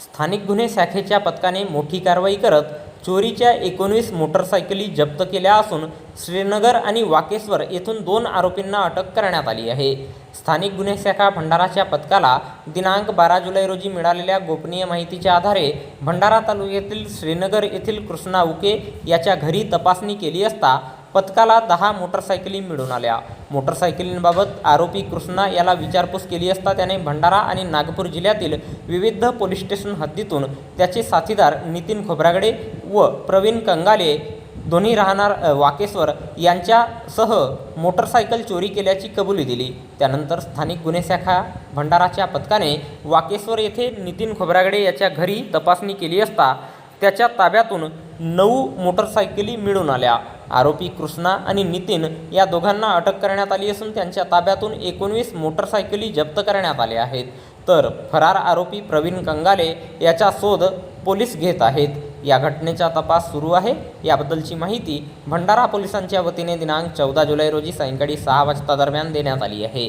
स्थानिक गुन्हे शाखेच्या पथकाने मोठी कारवाई करत चोरीच्या एकोणवीस मोटरसायकली जप्त केल्या असून श्रीनगर आणि वाकेश्वर येथून दोन आरोपींना अटक करण्यात आली आहे. स्थानिक गुन्हे शाखा भंडाराच्या पथकाला दिनांक बारा जुलै रोजी मिळालेल्या गोपनीय माहितीच्या आधारे भंडारा तालुक्यातील श्रीनगर येथील कृष्णा उके याच्या घरी तपासणी केली असता पथकाला दहा मोटरसायकली मिळून आल्या. मोटरसायकलींबाबत आरोपी कृष्णा याला विचारपूस केली असता त्याने भंडारा आणि नागपूर जिल्ह्यातील विविध पोलीस स्टेशन हद्दीतून त्याचे साथीदार नितीन खोब्रागडे व प्रवीण कंगाले दोन्ही राहणार वाकेश्वर यांच्यासह मोटरसायकल चोरी केल्याची कबुली दिली. त्यानंतर स्थानिक गुन्हे शाखा भंडाराच्या पथकाने वाकेश्वर येथे नितीन खोब्रागडे याच्या घरी तपासणी केली असता त्याच्या ताब्यातून नऊ मोटरसायकली मिळून आल्या. आरोपी कृष्णा आणि नितीन या दोघांना अटक करण्यात आली असून त्यांच्या ताब्यातून एकोणवीस मोटरसायकली जप्त करण्यात आल्या आहेत. तर फरार आरोपी प्रवीण कंगाले याचा शोध पोलीस घेत आहेत. या घटनेचा तपास सुरू आहे. याबद्दलची माहिती भंडारा पोलिसांच्या वतीने दिनांक चौदा जुलै रोजी सायंकाळी सहा वाजता दरम्यान देण्यात आली आहे.